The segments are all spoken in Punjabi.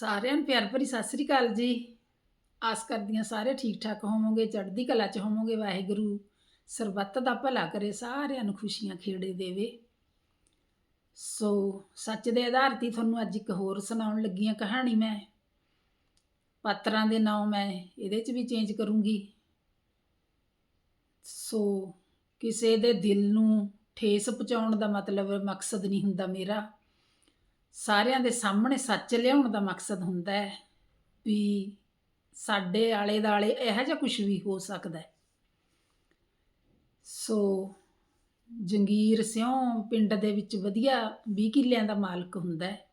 ਸਾਰਿਆਂ ਨੂੰ ਪਿਆਰ ਭਰੀ ਸਤਿ ਸ੍ਰੀ ਅਕਾਲ ਜੀ। ਆਸ ਕਰਦੀ ਹਾਂ ਸਾਰੇ ਠੀਕ ਠਾਕ ਹੋਵੋਗੇ, ਚੜ੍ਹਦੀ ਕਲਾ ਚ ਹੋਵੋਗੇ, ਵਾਹਿਗੁਰੂ ਸਰਬੱਤ ਦਾ ਭਲਾ ਕਰੇ, ਸਾਰਿਆਂ ਨੂੰ ਖੁਸ਼ੀਆਂ ਖੇੜੇ ਦੇਵੇ। ਸੋ ਸੱਚ ਦੇ ਆਧਾਰ ਤੇ ਤੁਹਾਨੂੰ ਅੱਜ ਇੱਕ ਹੋਰ ਸੁਣਾਉਣ ਲੱਗੀ ਹਾਂ ਕਹਾਣੀ ਮੈਂ। ਪਾਤਰਾਂ ਦੇ ਨਾਮ ਮੈਂ ਇਹਦੇ ਚ ਵੀ ਚੇਂਜ ਕਰੂੰਗੀ। ਸੋ ਕਿਸੇ ਦੇ ਦਿਲ ਨੂੰ ਠੇਸ ਪਹੁੰਚਾਉਣ ਦਾ ਮਤਲਬ, ਮਕਸਦ ਨਹੀਂ ਹੁੰਦਾ ਮੇਰਾ। ਸਾਰਿਆਂ ਦੇ ਸਾਹਮਣੇ ਸੱਚ ਲਿਆਉਣ ਦਾ ਮਕਸਦ ਹੁੰਦਾ ਹੈ ਵੀ ਸਾਡੇ ਆਲੇ ਦਾਲੇ ਇਹੋ ਜਿਹਾ ਕੁਝ ਵੀ ਹੋ ਸਕਦਾ ਹੈ। ਸੋ ਜੰਗੀਰ ਸਿਉਂ ਪਿੰਡ ਦੇ ਵਿੱਚ ਵਧੀਆ 20 ਕਿੱਲਿਆਂ ਦਾ ਮਾਲਕ ਹੁੰਦਾ ਹੈ।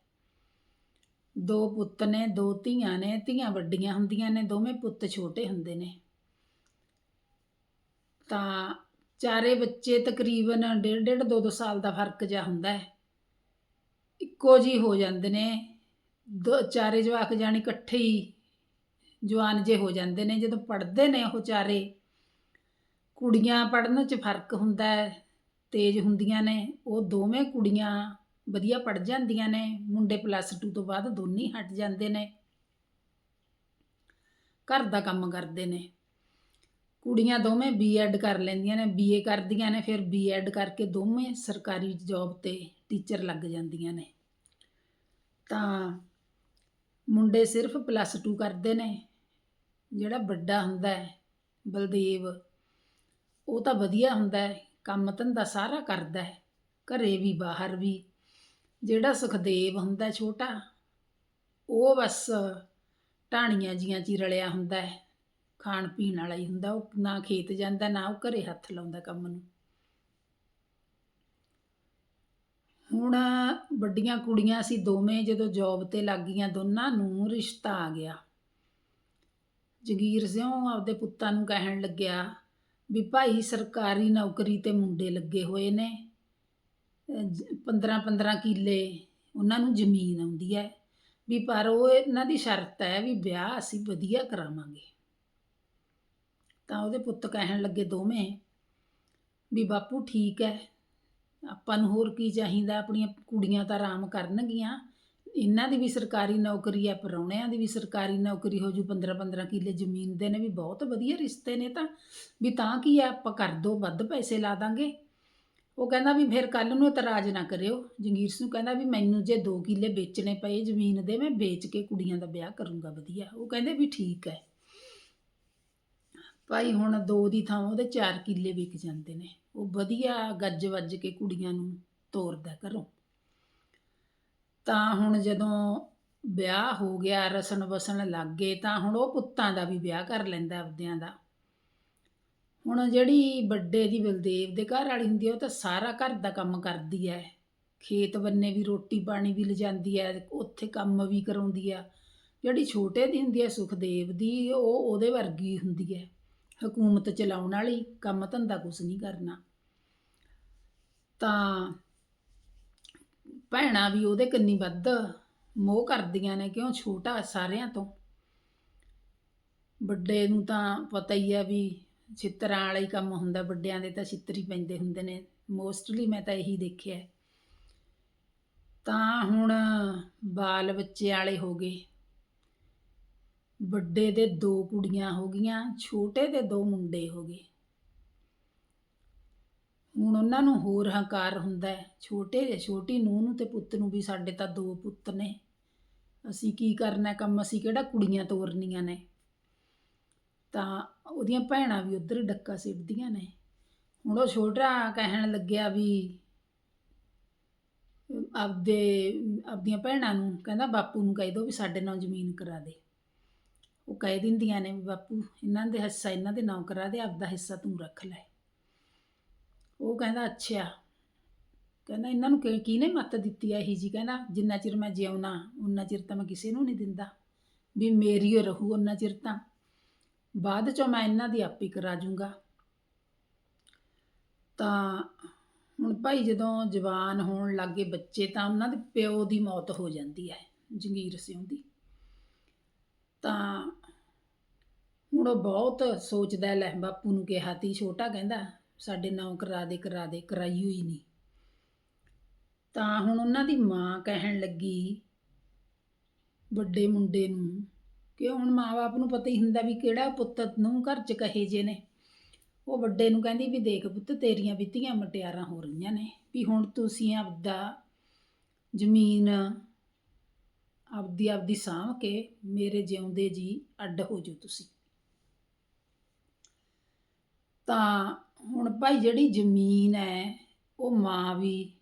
ਦੋ ਪੁੱਤ ਨੇ, ਦੋ ਧੀਆਂ ਨੇ, ਧੀਆਂ ਵੱਡੀਆਂ ਹੁੰਦੀਆਂ ਨੇ, ਦੋਵੇਂ ਪੁੱਤ ਛੋਟੇ ਹੁੰਦੇ ਨੇ। ਤਾਂ ਚਾਰੇ ਬੱਚੇ ਤਕਰੀਬਨ ਡੇਢ ਡੇਢ ਦੋ ਦੋ ਸਾਲ ਦਾ ਫ਼ਰਕ ਜਿਹਾ ਹੁੰਦਾ ਹੈ। ਇੱਕੋ ਜੀ ਹੋ ਜਾਂਦੇ ਨੇ, ਦੋ ਚਾਰੇ ਜਵਾਕ ਜਾਣੀ ਇਕੱਠੇ ਹੀ ਜਵਾਨ ਜੇ ਹੋ ਜਾਂਦੇ ਨੇ, ਜਦੋਂ ਪੜ੍ਹਦੇ ਨੇ ਉਹ ਚਾਰੇ, ਕੁੜੀਆਂ ਪੜ੍ਹਨ 'ਚ ਫ਼ਰਕ ਹੁੰਦਾ ਹੈ, ਤੇਜ਼ ਹੁੰਦੀਆਂ ਨੇ, ਉਹ ਦੋਵੇਂ ਕੁੜੀਆਂ ਵਧੀਆ ਪੜ੍ਹ ਜਾਂਦੀਆਂ ਨੇ, ਮੁੰਡੇ ਪਲੱਸ 2 ਤੋਂ ਬਾਅਦ ਦੋਨੇ ਹਟ ਜਾਂਦੇ ਨੇ। ਘਰ ਦਾ ਕੰਮ ਕਰਦੇ ਨੇ। ਕੁੜੀਆਂ ਦੋਵੇਂ ਬੀਐਡ ਕਰ ਲੈਂਦੀਆਂ ਨੇ ਬੀਏ ਕਰਦੀਆਂ ਨੇ, ਫਿਰ ਬੀਐਡ ਕਰਕੇ ਦੋਵੇਂ ਸਰਕਾਰੀ ਜੌਬ ਤੇ ਟੀਚਰ ਲੱਗ ਜਾਂਦੀਆਂ ਨੇ। ਤਾਂ ਮੁੰਡੇ ਸਿਰਫ ਪਲੱਸ 2 ਕਰਦੇ ਨੇ। ਜਿਹੜਾ ਵੱਡਾ ਹੁੰਦਾ ਹੈ, ਬਲਦੇਵ, ਉਹ ਤਾਂ ਵਧੀਆ ਹੁੰਦਾ ਹੈ, ਕੰਮ ਧੰਦਾ ਸਾਰਾ ਕਰਦਾ ਹੈ, ਘਰੇ ਵੀ, ਬਾਹਰ ਵੀ। ਜਿਹੜਾ ਸੁਖਦੇਵ ਹੁੰਦਾ ਛੋਟਾ, ਉਹ ਬਸ ਟਾਣੀਆਂ ਜੀਆਂ 'ਚ ਹੀ ਰਲਿਆ ਹੁੰਦਾ ਹੈ। ਖਾਣ ਪੀਣ ਵਾਲਾ ਹੀ ਹੁੰਦਾ, ਉਹ ਨਾ ਖੇਤ ਜਾਂਦਾ, ਨਾ ਉਹ ਘਰੇ ਹੱਥ ਲਾਉਂਦਾ ਕੰਮ ਨੂੰ। ਹੁਣ ਵੱਡੀਆਂ ਕੁੜੀਆਂ ਸੀ ਦੋਵੇਂ ਜਦੋਂ ਜੌਬ ਤੇ ਲੱਗ ਗਈਆਂ, ਦੋਨਾਂ ਨੂੰ ਰਿਸ਼ਤਾ ਆ ਗਿਆ। ਜਗੀਰ ਸਿਉਂ ਆਪਦੇ ਪੁੱਤਾਂ ਨੂੰ ਕਹਿਣ ਲੱਗਿਆ ਵੀ ਭਾਈ ਸਰਕਾਰੀ ਨੌਕਰੀ ਤੇ ਮੁੰਡੇ ਲੱਗੇ ਹੋਏ ਨੇ। 15 15 ਕਿੱਲੇ ਉਹਨਾਂ ਨੂੰ ਜ਼ਮੀਨ ਆਉਂਦੀ ਹੈ। ਵੀ ਪਰ ਉਹ ਇਹਨਾਂ ਦੀ ਸ਼ਰਤ ਹੈ ਵੀ ਵਿਆਹ ਅਸੀਂ ਵਧੀਆ ਕਰਾਵਾਂਗੇ। ਤਾਂ ਉਹਦੇ ਪੁੱਤ ਕਹਿਣ ਲੱਗੇ ਦੋਵੇਂ ਵੀ ਬਾਪੂ ਠੀਕ ਹੈ ਆਪਾਂ ਨੂੰ ਹੋਰ ਕੀ ਚਾਹੀਦਾ, ਆਪਣੀਆਂ ਕੁੜੀਆਂ ਤਾਂ ਆਰਾਮ ਕਰਨਗੀਆਂ। ਇਹਨਾਂ ਦੀ ਵੀ ਸਰਕਾਰੀ ਨੌਕਰੀ ਹੈ ਪਰੌਣਿਆਂ ਦੀ ਵੀ ਸਰਕਾਰੀ ਨੌਕਰੀ ਹੋ ਜੂ 15 15 ਕਿੱਲੇ ਜ਼ਮੀਨ ਦੇ ਨੇ, ਵੀ ਬਹੁਤ ਵਧੀਆ ਰਿਸ਼ਤੇ ਨੇ ਤਾਂ। ਵੀ ਤਾਂ ਕੀ ਹੈ, ਆਪਾਂ ਕਰ ਦੋ ਵੱਧ ਪੈਸੇ ਲਾ ਦਾਂਗੇ। ਉਹ ਕਹਿੰਦਾ ਵੀ ਫਿਰ ਕੱਲ ਨੂੰ ਇਤਰਾਜ਼ ਨਾ ਕਰਿਓ। ਜੰਗੀਰ ਸਿੰਘ ਕਹਿੰਦਾ ਵੀ ਮੈਨੂੰ ਜੇ 2 ਕਿੱਲੇ ਵੇਚਣੇ ਪਏ ਜ਼ਮੀਨ ਦੇ, ਮੈਂ ਵੇਚ ਕੇ ਕੁੜੀਆਂ ਦਾ ਵਿਆਹ ਕਰੂੰਗਾ, ਵਧੀਆ। ਉਹ ਕਹਿੰਦੇ ਵੀ ਠੀਕ ਹੈ। ਭਾਈ ਹੁਣ ਦੋ ਦੀ ਥਾਂ ਉਹਦੇ 4 ਕਿੱਲੇ ਵਿਕ ਜਾਂਦੇ ਨੇ। ਉਹ ਵਧੀਆ ਗੱਜ ਵੱਜ ਕੇ ਕੁੜੀਆਂ ਨੂੰ ਤੋਰਦਾ ਘਰੋਂ। ਤਾਂ ਹੁਣ ਜਦੋਂ ਵਿਆਹ ਹੋ ਗਿਆ, ਰਸਣ ਵਸਣ ਲੱਗ ਗਏ, ਤਾਂ ਹੁਣ ਉਹ ਪੁੱਤਾਂ ਦਾ ਵੀ ਵਿਆਹ ਕਰ ਲੈਂਦਾ ਆਪਦਿਆਂ ਦਾ। ਹੁਣ ਜਿਹੜੀ ਵੱਡੇ ਦੀ ਬਲਦੇਵ ਦੇ ਘਰ ਵਾਲੀ ਹੁੰਦੀ ਹੈ ਉਹ ਤਾਂ ਸਾਰਾ ਘਰ ਦਾ ਕੰਮ ਕਰਦੀ ਹੈ ਖੇਤ ਬੰਨੇ ਵੀ ਰੋਟੀ ਪਾਣੀ ਵੀ ਲਿਜਾਂਦੀ ਹੈ ਉੱਥੇ ਕੰਮ ਵੀ ਕਰਾਉਂਦੀ ਆ। ਜਿਹੜੀ ਛੋਟੇ ਦੀ ਹੁੰਦੀ ਹੈ ਸੁਖਦੇਵ ਦੀ, ਉਹ ਉਹਦੇ ਵਰਗੀ ਹੁੰਦੀ ਹੈ ਹਕੂਮਤ ਚਲਾਉਣ ਵਾਲੀ, ਕੰਮ ਧੰਦਾ ਕੁਛ ਨਹੀਂ ਕਰਨਾ। ਤਾਂ ਭੈਣਾਂ ਵੀ ਉਹਦੇ ਕੰਨੀ ਵੱਧ ਮੋਹ ਕਰਦੀਆਂ ਨੇ, ਕਿਉਂ ਛੋਟਾ ਸਾਰਿਆਂ ਤੋਂ। ਵੱਡੇ ਨੂੰ ਤਾਂ ਪਤਾ ਹੀ ਆ ਵੀ ਛਿੱਤਰਾਂ ਵਾਲਾ ਹੀ ਕੰਮ ਹੁੰਦਾ, ਵੱਡਿਆਂ ਦੇ ਤਾਂ ਛਿੱਤਰ ਹੀ ਪੈਂਦੇ ਹੁੰਦੇ ਨੇ। ਮੋਸਟਲੀ ਮੈਂ ਤਾਂ ਇਹੀ ਦੇਖਿਆ ਤਾਂ ਹੁਣ ਬਾਲ ਬੱਚੇ ਵਾਲੇ ਹੋ ਗਏ। ਵੱਡੇ ਦੇ ਦੋ ਕੁੜੀਆਂ ਹੋ ਗਈਆਂ, ਛੋਟੇ ਦੇ ਦੋ ਮੁੰਡੇ ਹੋ ਗਏ। ਹੁਣ ਉਹਨਾਂ ਨੂੰ ਹੋਰ ਹੰਕਾਰ ਹੁੰਦਾ ਹੈ। ਛੋਟੇ ਛੋਟੀ ਨੂੰਹ ਨੂੰ ਤੇ ਪੁੱਤ ਨੂੰ ਵੀ ਸਾਡੇ ਤਾਂ ਦੋ ਪੁੱਤ ਨੇ। ਅਸੀਂ ਕੀ ਕਰਨਾ ਕੰਮ? ਅਸੀਂ ਕਿਹੜਾ ਕੁੜੀਆਂ ਤੋਰਨੀਆਂ ਨੇ? ਤਾਂ ਉਹਦੀਆਂ ਭੈਣਾਂ ਵੀ ਉਧਰ ਡੱਕਾ ਸਿੱਟਦੀਆਂ ਨੇ। ਹੁਣ ਉਹ ਛੋਟਾ ਕਹਿਣ ਲੱਗਿਆ ਵੀ ਆਪਦੇ, ਆਪਦੀਆਂ ਭੈਣਾਂ ਨੂੰ, ਕਹਿੰਦਾ ਬਾਪੂ ਨੂੰ ਕਹਿ ਦੋ ਵੀ ਸਾਡੇ ਨਾਲ ਜ਼ਮੀਨ ਕਰਾ ਦੇ। ਉਹ ਕਹਿ ਦਿੰਦੀਆਂ ਨੇ ਵੀ ਬਾਪੂ, ਇਹਨਾਂ ਦੇ ਹਿੱਸਾ, ਇਹਨਾਂ ਦੇ ਨਾਂ ਕਰਾ ਦੇ ਆਪਦਾ ਹਿੱਸਾ ਤੂੰ ਰੱਖ ਲੈ। ਉਹ ਕਹਿੰਦਾ ਅੱਛਾ ਕਹਿੰਦਾ, ਇਹਨਾਂ ਨੂੰ ਕਿ- ਕਿਹਨੇ ਮੱਤ ਦਿੱਤੀ ਆ ਇਹੀ ਜੀ ਕਹਿੰਦਾ, ਜਿੰਨਾ ਚਿਰ ਮੈਂ ਜਿਉਣਾ ਉਨਾ ਚਿਰ ਤਾਂ ਮੈਂ ਕਿਸੇ ਨੂੰ ਨਹੀਂ ਦਿੰਦਾ। ਵੀ ਮੇਰੀ ਓ ਰਹੂ ਉਨਾ ਚਿਰ ਤਾਂ। ਬਾਅਦ ਚੋਂ ਮੈਂ ਇਹਨਾਂ ਦੀ ਆਪੀ ਕਰਾ ਜੂੰਗਾ। ਤਾਂ ਹੁਣ ਭਾਈ ਜਦੋਂ ਜਵਾਨ ਹੋਣ ਲੱਗੇ ਬੱਚੇ, ਤਾਂ ਉਹਨਾਂ ਦੇ ਪਿਓ ਦੀ ਮੌਤ ਹੋ ਜਾਂਦੀ ਹੈ, ਜੰਗੀਰ ਸਿੰਘ ਦੀ। ਤਾਂ ਹੁਣ ਉਹ ਬਹੁਤ ਸੋਚਦਾ ਲੈ ਬਾਪੂ ਨੂੰ ਕਿਹਾ ਤੀ, ਛੋਟਾ ਕਹਿੰਦਾ, ਸਾਡੇ ਨਾਂ ਕਰਾ ਦੇ ਕਰਾ ਦੇ, ਕਰਾਈ ਹੋਈ ਨਹੀਂ ਤਾਂ ਹੁਣ ਉਹਨਾਂ ਦੀ ਮਾਂ ਕਹਿਣ ਲੱਗੀ ਵੱਡੇ ਮੁੰਡੇ ਨੂੰ ਕਿ ਹੁਣ ਮਾਂ-ਬਾਪ ਨੂੰ ਪਤਾ ਹੀ ਹੁੰਦਾ ਵੀ ਕਿਹੜਾ ਪੁੱਤ ਨੂੰ ਘਰ 'ਚ ਕਹੇ ਜੇ ਨੇ। ਉਹ ਵੱਡੇ ਨੂੰ ਕਹਿੰਦੀ ਵੀ ਦੇਖ ਪੁੱਤ, ਤੇਰੀਆਂ ਵੀ ਧੀਆਂ ਮਟਿਆਰਾਂ ਹੋ ਰਹੀਆਂ ਨੇ ਵੀ ਹੁਣ ਤੁਸੀਂ ਆਪਦਾ ਜ਼ਮੀਨ ਆਪਦੀ ਆਪਦੀ ਸਾਂਭ ਕੇ ਮੇਰੇ ਜਿਉਂਦੇ ਜੀ ਅੱਡ ਹੋ ਜਾਓ ਤੁਸੀਂ। ਤਾਂ ਹੁਣ ਭਾਈ ਜਿਹੜੀ ਜ਼ਮੀਨ ਹੈ, ਉਹ ਮਾਂ ਵੀ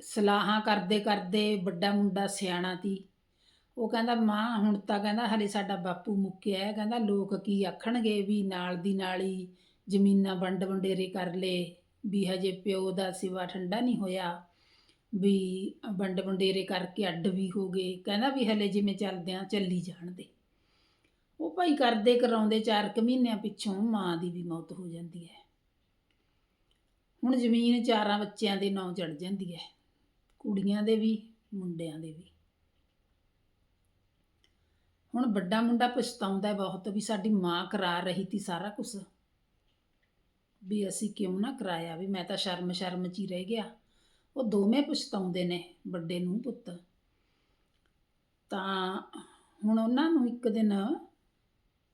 ਸਲਾਹਾਂ ਕਰਦੇ ਕਰਦੇ ਵੱਡਾ ਮੁੰਡਾ ਸਿਆਣਾ ਤੀ ਉਹ ਕਹਿੰਦਾ, ਮਾਂ, ਹੁਣ ਤਾਂ ਕਹਿੰਦਾ, ਹਲੇ ਸਾਡਾ ਬਾਪੂ ਮੁੱਕਿਆ ਕਹਿੰਦਾ, ਲੋਕ ਕੀ ਆਖਣਗੇ ਵੀ ਨਾਲ ਦੀ ਨਾਲ ਹੀ ਜ਼ਮੀਨਾਂ ਵੰਡ ਵੰਡੇਰੇ ਕਰ ਲਏ, ਵੀ ਹਜੇ ਪਿਓ ਦਾ ਸਿਵਾ ਠੰਡਾ ਨਹੀਂ ਹੋਇਆ। ਵੀ ਵੰਡ ਵੰਡੇਰੇ ਕਰਕੇ ਅੱਡ ਵੀ ਹੋ ਗਏ। ਕਹਿੰਦਾ ਵੀ ਹਲੇ ਜਿਵੇਂ ਚੱਲਦਿਆਂ ਚੱਲੀ ਜਾਣ ਦੇ। ਉਹ ਭਾਈ ਕਰਦੇ ਕਰਾਉਂਦੇ ਚਾਰ ਕੁ ਮਹੀਨਿਆਂ ਪਿੱਛੋਂ ਮਾਂ ਦੀ ਵੀ ਮੌਤ ਹੋ ਜਾਂਦੀ ਹੈ। ਹੁਣ ਜ਼ਮੀਨ ਚਾਰਾਂ ਬੱਚਿਆਂ ਦੇ ਨਾਂ ਚੜ ਜਾਂਦੀ ਹੈ। ਕੁੜੀਆਂ ਦੇ ਵੀ, ਮੁੰਡਿਆਂ ਦੇ ਵੀ। ਹੁਣ ਵੱਡਾ ਮੁੰਡਾ ਪਛਤਾਉਂਦਾ ਬਹੁਤ ਵੀ ਸਾਡੀ ਮਾਂ ਕਰਾ ਰਹੀ ਤੀ ਸਾਰਾ ਕੁਝ ਵੀ ਅਸੀਂ ਕਿਉਂ ਨਾ ਕਰਾਇਆ? ਵੀ ਮੈਂ ਤਾਂ ਸ਼ਰਮ ਸ਼ਰਮ ਚ ਹੀ ਰਹਿ ਗਿਆ। ਉਹ ਦੋਵੇਂ ਪਛਤਾਉਂਦੇ ਨੇ ਵੱਡੇ ਨੂੰ ਪੁੱਤ। ਤਾਂ ਹੁਣ ਉਹਨਾਂ ਨੂੰ ਇੱਕ ਦਿਨ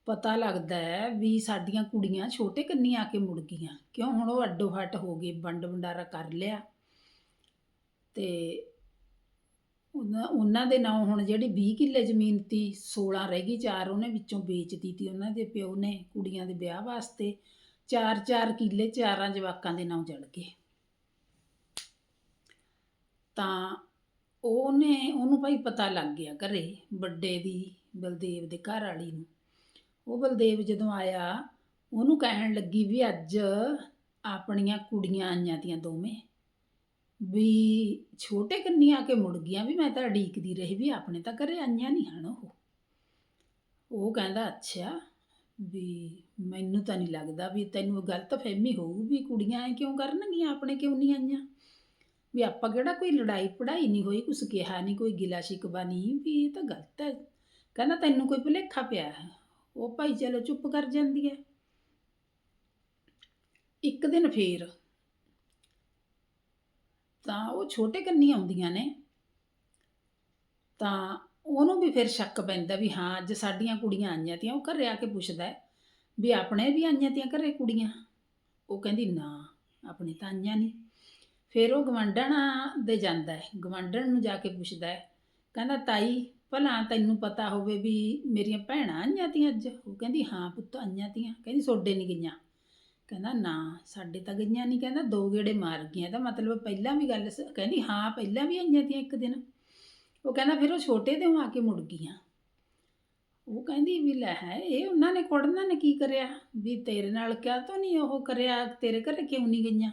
ਪਤਾ ਲੱਗਦਾ ਹੈ ਵੀ ਸਾਡੀਆਂ ਕੁੜੀਆਂ ਛੋਟੇ ਕੰਨੀ ਆ ਕੇ ਮੁੜ ਗਈਆਂ। ਕਿਉਂ? ਹੁਣ ਉਹ ਅੱਡੋ ਹੱਟ ਹੋ ਗਏ ਵੰਡ ਵੰਡਾਰਾ ਕਰ ਲਿਆ। ਤੇ ਉਹਨਾਂ ਉਹਨਾਂ ਦੇ ਨਾਂ ਹੁਣ ਜਿਹੜੀ 20 ਕਿੱਲੇ ਜ਼ਮੀਨ ਤੀ 16 ਰਹਿ ਗਈ, ਚਾਰ ਉਹਨੇ ਵਿੱਚੋਂ ਵੇਚਤੀ ਤੀ ਉਹਨਾਂ ਦੇ ਪਿਓ ਨੇ ਕੁੜੀਆਂ ਦੇ ਵਿਆਹ ਵਾਸਤੇ। ਚਾਰ ਚਾਰ ਕਿੱਲੇ, ਚਾਰਾਂ ਜਵਾਕਾਂ ਦੇ ਨਾਂ ਜੜ ਗਏ। ਤਾਂ ਉਹਨੇ, ਉਹਨੂੰ ਭਾਈ ਪਤਾ ਲੱਗ ਗਿਆ ਘਰੇ, ਵੱਡੇ ਦੀ, ਬਲਦੇਵ ਦੇ ਘਰ ਵਾਲੀ ਨੂੰ। ਉਹ ਬਲਦੇਵ ਜਦੋਂ ਆਇਆ, ਉਹਨੂੰ ਕਹਿਣ ਲੱਗੀ ਵੀ ਅੱਜ ਆਪਣੀਆਂ ਕੁੜੀਆਂ ਆਈਆਂ ਤੀਆਂ ਦੋਵੇਂ। ਵੀ ਛੋਟੇ ਕੰਨੀ ਆ ਕੇ ਮੁੜ ਗਈਆਂ ਵੀ ਮੈਂ ਤਾਂ ਉਡੀਕਦੀ ਰਹੀ ਵੀ ਆਪਣੇ ਤਾਂ ਘਰੇ ਆਈਆਂ ਨਹੀਂ ਹਨ ਉਹ। ਉਹ ਕਹਿੰਦਾ, ਅੱਛਾ, ਵੀ ਮੈਨੂੰ ਤਾਂ ਨਹੀਂ ਲੱਗਦਾ ਵੀ ਤੈਨੂੰ ਗਲਤ ਫਹਿਮੀ ਹੋਊ ਵੀ ਕੁੜੀਆਂ ਐ ਕਿਉਂ ਕਰਨਗੀਆਂ, ਆਪਣੇ ਕਿਉਂ ਨਹੀਂ ਆਈਆਂ? ਵੀ ਆਪਾਂ ਕਿਹੜਾ ਕੋਈ ਲੜਾਈ ਪੜਾਈ ਨਹੀਂ ਹੋਈ, ਕੁਛ ਕਿਹਾ ਨਹੀਂ, ਕੋਈ ਗਿਲਾ ਸ਼ਿਕਵਾ ਨਹੀਂ, ਵੀ ਇਹ ਤਾਂ ਗਲਤ ਹੈ। ਕਹਿੰਦਾ ਤੈਨੂੰ ਕੋਈ ਭੁਲੇਖਾ ਪਿਆ ਹੈ? ਉਹ ਭਾਈ ਚਲੋ ਚੁੱਪ ਕਰ ਜਾਂਦੀ ਹੈ। ਇੱਕ ਦਿਨ ਫੇਰ ਤਾਂ ਉਹ ਛੋਟੇ ਕੰਨੀ ਆਉਂਦੀਆਂ ਨੇ। ਤਾਂ ਉਹਨੂੰ ਵੀ ਫਿਰ ਸ਼ੱਕ ਪੈਂਦਾ ਵੀ ਹਾਂ, ਅੱਜ ਸਾਡੀਆਂ ਕੁੜੀਆਂ ਆਈਆਂ ਤੀਆਂ, ਉਹ ਘਰੇ ਆ ਕੇ ਪੁੱਛਦਾ ਹੈ ਵੀ ਆਪਣੇ ਵੀ ਆਈਆਂ ਤੀਆਂ ਘਰੇ ਕੁੜੀਆਂ? ਉਹ ਕਹਿੰਦੀ ਨਾ, ਆਪਣੀ ਤਾਂ ਆਈਆਂ ਨਹੀਂ। ਫਿਰ ਉਹ ਗਵੰਡਣ ਦੇ ਜਾਂਦਾ ਹੈ ਗਵੰਡਣ ਨੂੰ ਜਾ ਕੇ ਪੁੱਛਦਾ ਹੈ, ਕਹਿੰਦਾ, ਤਾਈ, ਭਲਾ ਤੈਨੂੰ ਪਤਾ ਹੋਵੇ ਵੀ ਮੇਰੀਆਂ ਭੈਣਾਂ ਆਈਆਂ ਤੀਆਂ ਅੱਜ? ਉਹ ਕਹਿੰਦੀ, ਹਾਂ ਪੁੱਤ, ਆਈਆਂ ਤੀਆਂ। ਕਹਿੰਦੀ, ਸੋਡੇ ਨਹੀਂ ਗਈਆਂ? ਕਹਿੰਦਾ, ਨਾ, ਸਾਡੇ ਤਾਂ ਗਈਆਂ ਨਹੀਂ ਕਹਿੰਦਾ, ਦੋ ਗੇੜੇ ਮਾਰ ਗਈਆਂ। ਤਾਂ ਮਤਲਬ ਪਹਿਲਾਂ ਵੀ ਗੱਲ ਸ- ਕਹਿੰਦੀ, ਹਾਂ, ਪਹਿਲਾਂ ਵੀ ਆਈਆਂ ਤੀਆਂ ਇੱਕ ਦਿਨ। ਉਹ ਕਹਿੰਦਾ, ਫਿਰ ਉਹ ਛੋਟੇ ਦੇ ਆ ਕੇ ਮੁੜ ਗਈਆਂ। ਉਹ ਕਹਿੰਦੀ, ਵੀ ਲੈ ਹੈ ਇਹ ਉਹਨਾਂ ਨੇ ਕੁੜਨਾਂ ਨੇ ਕੀ ਕਰਿਆ? ਵੀ ਤੇਰੇ ਨਾਲ ਕਿਆ ਤਾਂ ਨਹੀਂ ਉਹ ਕਰਿਆ? ਤੇਰੇ ਘਰੇ ਕਿਉਂ ਨਹੀਂ ਗਈਆਂ?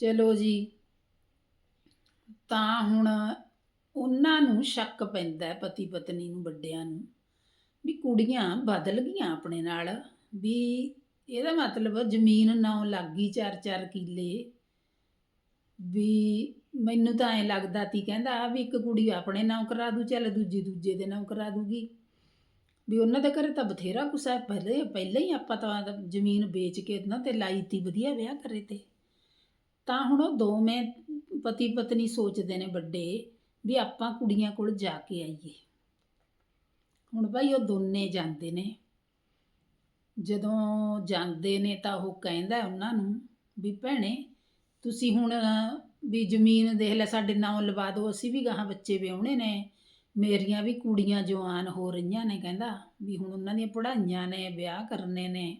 ਚਲੋ ਜੀ। ਤਾਂ ਹੁਣ ਉਹਨਾਂ ਨੂੰ ਸ਼ੱਕ ਪੈਂਦਾ ਪਤੀ ਪਤਨੀ ਨੂੰ, ਵੱਡਿਆਂ ਨੂੰ, ਵੀ ਕੁੜੀਆਂ ਬਦਲ ਗਈਆਂ ਆਪਣੇ ਨਾਲ, ਵੀ ਇਹਦਾ ਮਤਲਬ ਜ਼ਮੀਨ ਨਾ ਲੱਗੀ ਚਾਰ ਚਾਰ ਕਿੱਲੇ। ਵੀ ਮੈਨੂੰ ਤਾਂ ਐਂ ਲੱਗਦਾ ਤੀ ਕਹਿੰਦਾ ਵੀ ਇੱਕ ਕੁੜੀ ਆਪਣੇ ਨਾਮ ਕਰਾ ਦੂ, ਚੱਲ ਦੂਜੀ ਦੂਜੇ ਦੇ ਨਾਮ ਕਰਾ ਦੂਗੀ। ਵੀ ਉਹਨਾਂ ਦੇ ਘਰੇ ਤਾਂ ਬਥੇਰਾ ਕੁਛ ਪਹਿਲੇ, ਪਹਿਲਾਂ ਹੀ ਆਪਾਂ ਤਾਂ ਜ਼ਮੀਨ ਵੇਚ ਕੇ ਨਾ ਤੇ ਲਾਈ ਤੀ, ਵਧੀਆ ਵਿਆਹ ਕਰੇ ਤੇ। ਤਾਂ ਹੁਣ ਉਹ ਦੋਵੇਂ ਪਤੀ ਪਤਨੀ ਸੋਚਦੇ ਨੇ ਵੱਡੇ ਵੀ ਆਪਾਂ ਕੁੜੀਆਂ ਕੋਲ ਜਾ ਕੇ ਆਈਏ। ਹੁਣ ਭਾਈ ਉਹ ਦੋਨੇ ਜਾਂਦੇ ਨੇ। ਜਦੋਂ ਜਾਂਦੇ ਨੇ ਤਾਂ ਉਹ ਕਹਿੰਦਾ ਉਹਨਾਂ ਨੂੰ ਵੀ ਭੈਣੇ ਤੁਸੀਂ ਹੁਣ ਵੀ ਜ਼ਮੀਨ ਦੇਖ ਲੈ, ਸਾਡੇ ਨਾਂ ਲਵਾ ਦਿਓ, ਅਸੀਂ ਵੀ ਗਾਹਾਂ ਬੱਚੇ ਵਿਆਹੁਣੇ ਨੇ। ਮੇਰੀਆਂ ਵੀ ਕੁੜੀਆਂ ਜਵਾਨ ਹੋ ਰਹੀਆਂ ਨੇ, ਕਹਿੰਦਾ ਵੀ ਹੁਣ ਉਹਨਾਂ ਦੀਆਂ ਪੜ੍ਹਾਈਆਂ ਨੇ, ਵਿਆਹ ਕਰਨੇ ਨੇ।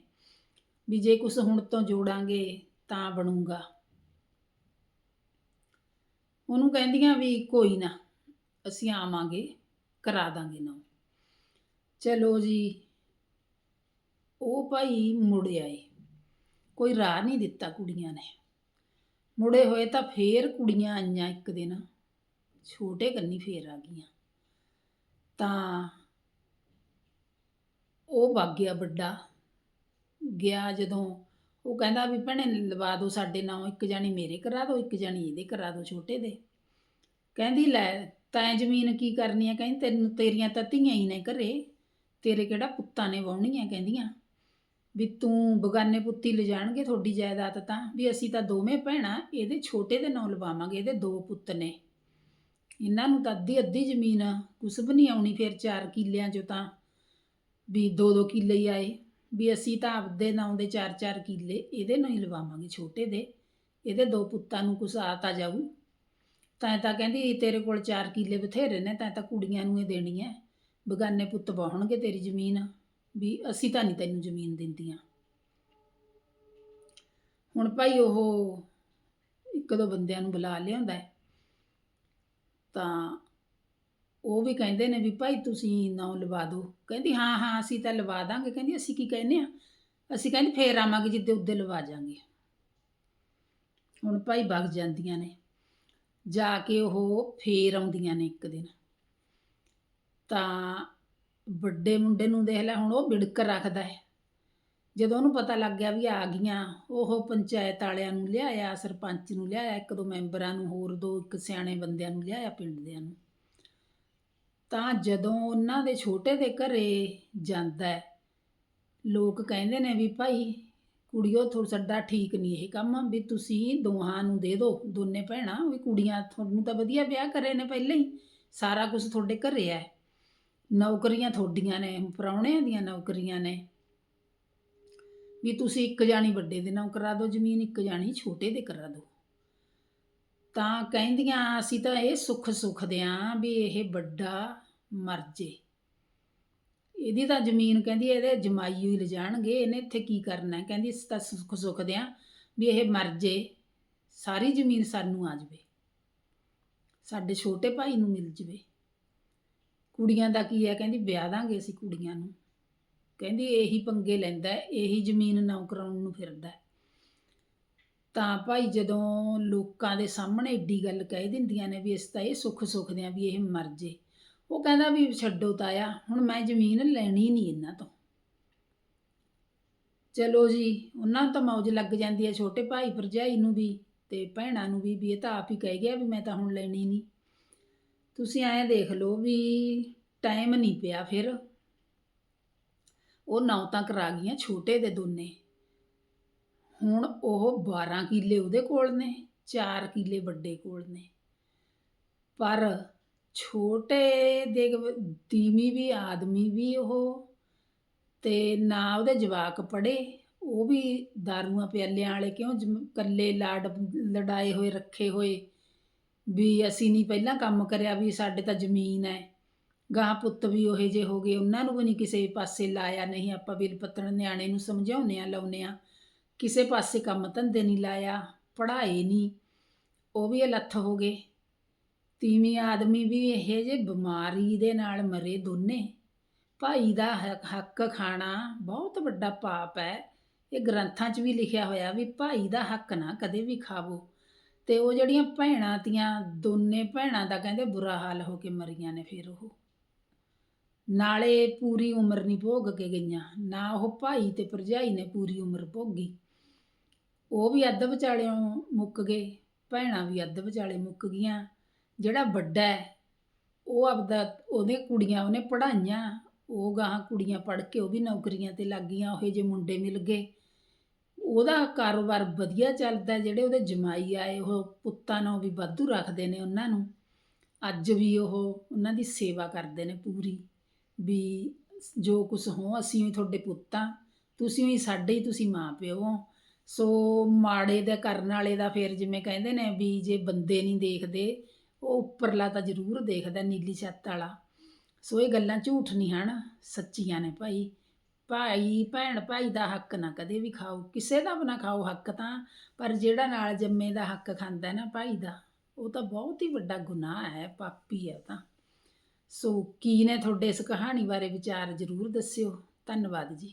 ਵੀ ਜੇ ਕੁਛ ਹੁਣ ਤੋਂ ਜੋੜਾਂਗੇ ਤਾਂ ਬਣੂਗਾ। ਉਹਨੂੰ ਕਹਿੰਦੀਆਂ ਵੀ ਕੋਈ ਨਾ, ਅਸੀਂ ਆਵਾਂਗੇ, ਕਰਾ ਦਾਂਗੇ ਨਾ ਚਲੋ ਜੀ, ਉਹ ਭਾਈ ਮੁੜ ਆਏ। ਕੋਈ ਰਾਹ ਨਹੀਂ ਦਿੱਤਾ ਕੁੜੀਆਂ ਨੇ। ਮੁੜੇ ਹੋਏ ਤਾਂ ਫੇਰ ਕੁੜੀਆਂ ਆਈਆਂ ਇੱਕ ਦਿਨ। ਛੋਟੇ ਕੰਨੀ ਫੇਰ ਆ ਗਈਆਂ। ਤਾਂ ਉਹ ਵਗ ਗਿਆ ਵੱਡਾ। ਗਿਆ ਜਦੋਂ ਉਹ ਕਹਿੰਦਾ ਵੀ ਭੈਣੇ ਲਵਾ ਦਿਓ ਸਾਡੇ ਨਾਂ ਇੱਕ ਜਾਣੀ ਮੇਰੇ ਕਰਾ ਦਿਓ ਇੱਕ ਜਾਣੀ ਇਹਦੇ ਕਰਾ ਦਿਓ ਛੋਟੇ ਦੇ। ਕਹਿੰਦੀ ਲੈ, ਤੈਂ ਜ਼ਮੀਨ ਕੀ ਕਰਨੀ ਆ? ਕਹਿੰਦੀ ਤੈਨੂੰ ਤੇਰੀਆਂ ਤਾਂ ਧੀਆਂ ਹੀ ਨੇ ਘਰੇ, ਤੇਰੇ ਕਿਹੜਾ ਪੁੱਤਾਂ ਨੇ ਵਾਹੁਣੀਆਂ? ਕਹਿੰਦੀਆਂ ਵੀ ਤੂੰ ਬਗਾਨੇ ਪੁੱਤੀ ਲਿਜਾਣਗੇ ਤੁਹਾਡੀ ਜਾਇਦਾਦ ਤਾਂ, ਵੀ ਅਸੀਂ ਤਾਂ ਦੋਵੇਂ ਭੈਣਾਂ ਇਹਦੇ ਛੋਟੇ ਦੇ ਨਾਂ ਲਵਾਵਾਂਗੇ, ਇਹਦੇ ਦੋ ਪੁੱਤ ਨੇ। ਇਹਨਾਂ ਨੂੰ ਤਾਂ ਅੱਧੀ ਅੱਧੀ ਜ਼ਮੀਨ ਕੁਛ ਵੀ ਨਹੀਂ ਆਉਣੀ ਫਿਰ 4 ਕਿੱਲਿਆਂ 'ਚੋਂ ਤਾਂ, ਵੀ ਦੋ ਦੋ ਕਿੱਲੇ ਹੀ ਆਏ। ਵੀ ਅਸੀਂ ਤਾਂ ਆਪਦੇ ਨਾਂ ਦੇ 4-4 ਕਿੱਲੇ ਇਹਦੇ ਨਾਲ ਹੀ ਲਵਾਵਾਂਗੇ, ਛੋਟੇ ਦੇ। ਇਹਦੇ ਦੋ ਪੁੱਤਾਂ ਨੂੰ ਕੁਛ ਆ ਤਾਂ ਜਾਊ। ਤਾਂ ਤਾਂ ਕਹਿੰਦੀ ਤੇਰੇ ਕੋਲ 4 ਕਿੱਲੇ ਬਥੇਰੇ ਨੇ, ਤਾਂ ਤਾਂ ਕੁੜੀਆਂ ਨੂੰ ਇਹ ਦੇਣੀ ਹੈ ਬਗਾਨੇ ਪੁੱਤ ਵਾਹਣਗੇ ਤੇਰੀ ਜ਼ਮੀਨ, ਵੀ ਅਸੀਂ ਤਾਂ ਨਹੀਂ ਤੈਨੂੰ ਜ਼ਮੀਨ ਦਿੰਦੀਆਂ। ਹੁਣ ਭਾਈ ਉਹ ਇੱਕ ਦੋ ਬੰਦਿਆਂ ਨੂੰ ਬੁਲਾ ਲਿਆਉਂਦਾ ਤਾਂ ਉਹ ਵੀ ਕਹਿੰਦੇ ਨੇ ਵੀ ਭਾਈ ਤੁਸੀਂ ਨਾਂ ਲਵਾ ਦਿਓ। ਕਹਿੰਦੀ, ਹਾਂ ਹਾਂ, ਅਸੀਂ ਤਾਂ ਲਵਾ ਦਾਂਗੇ। ਕਹਿੰਦੀ, ਅਸੀਂ ਕੀ ਕਹਿੰਦੇ ਆ ਅਸੀਂ ਕਹਿੰਦੇ, ਫੇਰ ਆਵਾਂਗੇ, ਜਿੱਦੇ ਉੱਦੇ ਲਵਾ ਜਾਾਂਗੇ। ਹੁਣ ਭਾਈ ਵਗ ਜਾਂਦੀਆਂ ਨੇ। ਜਾ ਕੇ ਉਹ ਫੇਰ ਆਉਂਦੀਆਂ ਨੇ ਇੱਕ ਦਿਨ। ਤਾਂ ਵੱਡੇ ਮੁੰਡੇ ਨੂੰ ਦੇਖ ਲੈ, ਹੁਣ ਉਹ ਬਿੜਕ ਰੱਖਦਾ ਹੈ। ਜਦੋਂ ਉਹਨੂੰ ਪਤਾ ਲੱਗ ਗਿਆ ਵੀ ਆ ਗਈਆਂ, ਉਹ ਪੰਚਾਇਤ ਵਾਲਿਆਂ ਨੂੰ ਲਿਆਇਆ, ਸਰਪੰਚ ਨੂੰ ਲਿਆਇਆ, ਇੱਕ ਦੋ ਮੈਂਬਰਾਂ ਨੂੰ, ਹੋਰ ਦੋ, ਇੱਕ ਸਿਆਣੇ ਬੰਦਿਆਂ ਨੂੰ ਲਿਆਇਆ ਪਿੰਡ ਦਿਆਂ ਨੂੰ। ਤਾਂ ਜਦੋਂ ਉਹਨਾਂ ਦੇ ਛੋਟੇ ਦੇ ਘਰੇ ਜਾਂਦਾ ਹੈ, ਲੋਕ ਕਹਿੰਦੇ ਨੇ ਵੀ ਭਾਈ ਕੁੜੀਓ ਥੋੜਾ ਸਾਡਾ ਠੀਕ ਨਹੀਂ ਇਹ ਕੰਮ ਵੀ ਤੁਸੀਂ ਦੋਹਾਂ ਨੂੰ ਦੇ ਦਿਓ ਦੋਨੇ ਭੈਣਾਂ ਵੀ ਕੁੜੀਆਂ ਤੁਹਾਨੂੰ ਤਾਂ ਵਧੀਆ ਵਿਆਹ ਕਰੇ ਨੇ ਪਹਿਲਾਂ ਹੀ ਸਾਰਾ ਕੁਝ ਤੁਹਾਡੇ ਘਰੇ ਹੈ। ਨੌਕਰੀਆਂ ਤੁਹਾਡੀਆਂ ਨੇ ਪ੍ਰਾਹੁਣਿਆਂ ਦੀਆਂ ਨੌਕਰੀਆਂ ਨੇ। ਵੀ ਤੁਸੀਂ ਇੱਕ ਜਾਣੀ ਵੱਡੇ ਦੇ ਨਾਲ ਕਰਾ ਦਿਓ ਜ਼ਮੀਨ ਇੱਕ ਜਾਣੀ ਛੋਟੇ ਦੇ ਕਰਾ ਦਿਓ। ਤਾਂ ਕਹਿੰਦੀਆਂ, ਅਸੀਂ ਤਾਂ ਇਹ ਸੁੱਖ ਸੁੱਖਦੇ ਆਂ ਵੀ ਇਹ ਵੱਡਾ ਮਰ ਜੇ। ਇਹਦੀ ਤਾਂ ਜ਼ਮੀਨ ਕਹਿੰਦੀ ਇਹਦੇ ਜਮਾਈ ਹੋਈ ਲਿਜਾਣਗੇ, ਇਹਨੇ ਇੱਥੇ ਕੀ ਕਰਨਾ ਕਹਿੰਦੀ, ਅਸੀਂ ਤਾਂ ਸੁੱਖ ਸੁੱਖਦੇ ਆਂ ਵੀ ਇਹ ਮਰ ਜੇ, ਸਾਰੀ ਜ਼ਮੀਨ ਸਾਨੂੰ ਆ ਜਾਵੇ। ਸਾਡੇ ਛੋਟੇ ਭਾਈ ਨੂੰ ਮਿਲ ਜਾਵੇ। ਕੁੜੀਆਂ ਦਾ ਕੀ ਹੈ? ਕਹਿੰਦੀ, ਵਿਆਹ ਦਾਂਗੇ ਅਸੀਂ ਕੁੜੀਆਂ ਨੂੰ। ਕਹਿੰਦੀ, ਇਹੀ ਪੰਗੇ ਲੈਂਦਾ ਇਹੀ ਜ਼ਮੀਨ ਨਾ ਕਰਾਉਣ ਨੂੰ ਫਿਰਦਾ ਤਾਂ ਭਾਈ ਜਦੋਂ ਲੋਕਾਂ ਦੇ ਸਾਹਮਣੇ ਏਡੀ ਗੱਲ ਕਹਿ ਦਿੰਦੀਆਂ ਨੇ ਵੀ ਇਸ ਤਾਂ ਇਹ ਸੁੱਖ ਸੁੱਖਦੇ ਆ ਵੀ ਇਹ ਮਰ ਜੇ, ਉਹ ਕਹਿੰਦਾ ਵੀ ਛੱਡੋ ਤਾਇਆ, ਹੁਣ ਮੈਂ ਜ਼ਮੀਨ ਲੈਣੀ ਨਹੀਂ ਇਹਨਾਂ ਤੋਂ। ਚਲੋ ਜੀ, ਉਹਨਾਂ ਤਾਂ ਮੌਜ ਲੱਗ ਜਾਂਦੀ ਹੈ ਛੋਟੇ ਭਾਈ ਭਰਜਾਈ ਨੂੰ ਵੀ ਤੇ ਭੈਣਾਂ ਨੂੰ ਵੀ ਵੀ ਇਹ ਤਾਂ ਆਪ ਹੀ ਕਹਿ ਗਿਆ ਵੀ ਮੈਂ ਤਾਂ ਹੁਣ ਲੈਣੀ ਨਹੀਂ। ਤੁਸੀਂ ਐਂ ਦੇਖ ਲਓ ਵੀ ਟਾਈਮ ਨਹੀਂ ਪਿਆ ਫਿਰ। ਉਹ ਨੌ ਤਾਂ ਕਰਾ ਗਈਆਂ ਛੋਟੇ ਦੇ ਦੋਨੇ। ਹੁਣ ਉਹ 12 ਕਿੱਲੇ ਉਹਦੇ ਕੋਲ ਨੇ 4 ਕਿੱਲੇ ਵੱਡੇ ਕੋਲ ਨੇ। ਪਰ ਛੋਟੇ ਦੇ ਤੀਵੀਂ ਵੀ, ਆਦਮੀ ਵੀ ਉਹ, ਤੇ ਨਾ ਉਹਦੇ ਜਵਾਕ ਪੜੇ ਉਹ ਵੀ ਦਾਰੂਆਂ ਪਿਆਲਿਆਂ ਵਾਲੇ ਕਿਉਂ ਜਮ- ਕੱਲੇ ਲਾਡ, ਲੜਾਏ ਹੋਏ, ਰੱਖੇ ਹੋਏ, ਵੀ ਅਸੀਂ ਨਹੀਂ ਪਹਿਲਾਂ ਕੰਮ ਕਰਿਆ ਵੀ ਸਾਡੇ ਤਾਂ ਜ਼ਮੀਨ ਹੈ। ਗਾਂ ਪੁੱਤ ਵੀ ਉਹੇ ਜੇ ਹੋ ਗਏ, ਉਹਨਾਂ ਨੂੰ ਵੀ ਨਹੀਂ ਕਿਸੇ ਪਾਸੇ ਲਾਇਆ, ਨਹੀਂ ਆਪਾਂ ਬਿਲ ਪੱਤਣ ਨਿਆਣੇ ਨੂੰ ਸਮਝਾਉਂਦੇ ਆ ਲਾਉਂਦੇ ਆ ਕਿਸੇ ਪਾਸੇ ਕੰਮ ਧੰਦੇ ਨਹੀਂ ਲਾਇਆ, ਪੜ੍ਹਾਏ ਨਹੀਂ, ਉਹ ਵੀ ਅਲੱਥ ਹੋ ਗਏ। ਤੀਵੀਂ ਆਦਮੀ ਵੀ ਇਹ ਜੇ ਬਿਮਾਰੀ ਦੇ ਨਾਲ ਮਰੇ ਦੋਨੇ। ਭਾਈ ਦਾ ਹੱਕ ਹੱਕ ਖਾਣਾ ਬਹੁਤ ਵੱਡਾ ਪਾਪ ਹੈ। ਇਹ ਗ੍ਰੰਥਾਂ 'ਚ ਵੀ ਲਿਖਿਆ ਹੋਇਆ ਵੀ ਭਾਈ ਦਾ ਹੱਕ ਨਾ ਕਦੇ ਵੀ ਖਾਵੋ। ਤੇ ਉਹ ਜਿਹੜੀਆਂ ਭੈਣਾਂ ਤੀਆਂ, ਦੋਨੇ ਭੈਣਾਂ ਦਾ ਕਹਿੰਦੇ ਬੁਰਾ ਹਾਲ ਹੋ ਕੇ ਮਰੀਆਂ ਨੇ ਫਿਰ ਉਹ। ਨਾਲੇ ਪੂਰੀ ਉਮਰ ਨਹੀਂ ਭੋਗ ਕੇ ਗਈਆਂ, ਨਾ ਉਹ ਭਾਈ ਤੇ ਭਰਜਾਈ ਨੇ ਪੂਰੀ ਉਮਰ ਭੋਗੀ। ਉਹ ਵੀ ਅੱਧ ਵਿਚਾਲਿਓਂ ਮੁੱਕ ਗਏ, ਭੈਣਾਂ ਵੀ ਅੱਧ ਵਿਚਾਲੇ ਮੁੱਕ ਗਈਆਂ। ਜਿਹੜਾ ਵੱਡਾ ਹੈ, ਉਹ ਆਪਦਾ ਉਹਦੇ ਕੁੜੀਆਂ ਉਹਨੇ ਪੜਾਈਆਂ ਉਹ ਗਾਹਾਂ ਕੁੜੀਆਂ ਪੜ੍ਹ ਕੇ ਉਹ ਵੀ ਨੌਕਰੀਆਂ ਤੇ ਲੱਗ ਗਈਆਂ, ਉਹੇ ਜੇ ਮੁੰਡੇ ਮਿਲ ਗਏ। ਉਹਦਾ ਕਾਰੋਬਾਰ ਵਧੀਆ ਚੱਲਦਾ, ਜਿਹੜੇ ਉਹਦੇ ਜਮਾਈ ਆਏ, ਉਹ ਪੁੱਤਾਂ ਨੂੰ ਵੀ ਵਾਧੂ ਰੱਖਦੇ ਨੇ ਉਹਨਾਂ ਨੂੰ। ਅੱਜ ਵੀ ਉਹ ਉਹਨਾਂ ਦੀ ਸੇਵਾ ਕਰਦੇ ਨੇ ਪੂਰੀ, ਵੀ ਜੋ ਕੁਝ ਹੋ ਅਸੀਂ ਵੀ ਤੁਹਾਡੇ ਪੁੱਤਾਂ, ਤੁਸੀਂ ਵੀ ਸਾਡੇ ਹੀ, ਤੁਸੀਂ ਮਾਂ ਪਿਓ ਹੋ। ਸੋ ਮਾੜੇ ਦਾ ਕਰਨ ਵਾਲੇ ਦਾ ਫਿਰ ਜਿਵੇਂ ਕਹਿੰਦੇ ਨੇ ਵੀ ਜੇ ਬੰਦੇ ਨਹੀਂ ਦੇਖਦੇ, ਉਹ ਉੱਪਰਲਾ ਤਾਂ ਜ਼ਰੂਰ ਦੇਖਦਾ ਨੀਲੀ ਛੱਤ ਵਾਲਾ। ਸੋ ਇਹ ਗੱਲਾਂ ਝੂਠ ਨਹੀਂ ਹਨ, ਸੱਚੀਆਂ ਨੇ ਭਾਈ। ਭਾਈ, ਭੈਣ, ਭਾਈ ਦਾ ਹੱਕ ਨਾ ਕਦੇ ਵੀ ਖਾਓ। ਕਿਸੇ ਦਾ ਵੀ ਨਾ ਖਾਓ ਹੱਕ ਤਾਂ, ਪਰ ਜਿਹੜਾ ਨਾਲ ਜੰਮੇ ਦਾ ਹੱਕ ਖਾਂਦਾ ਨਾ ਭਾਈ ਦਾ, ਉਹ ਤਾਂ ਬਹੁਤ ਹੀ ਵੱਡਾ ਗੁਨਾਹ ਹੈ, ਪਾਪੀ ਹੈ ਤਾਂ। ਸੋ ਕੀ ਨੇ ਤੁਹਾਡੇ ਇਸ ਕਹਾਣੀ ਬਾਰੇ ਵਿਚਾਰ ਜ਼ਰੂਰ ਦੱਸਿਓ। ਧੰਨਵਾਦ ਜੀ।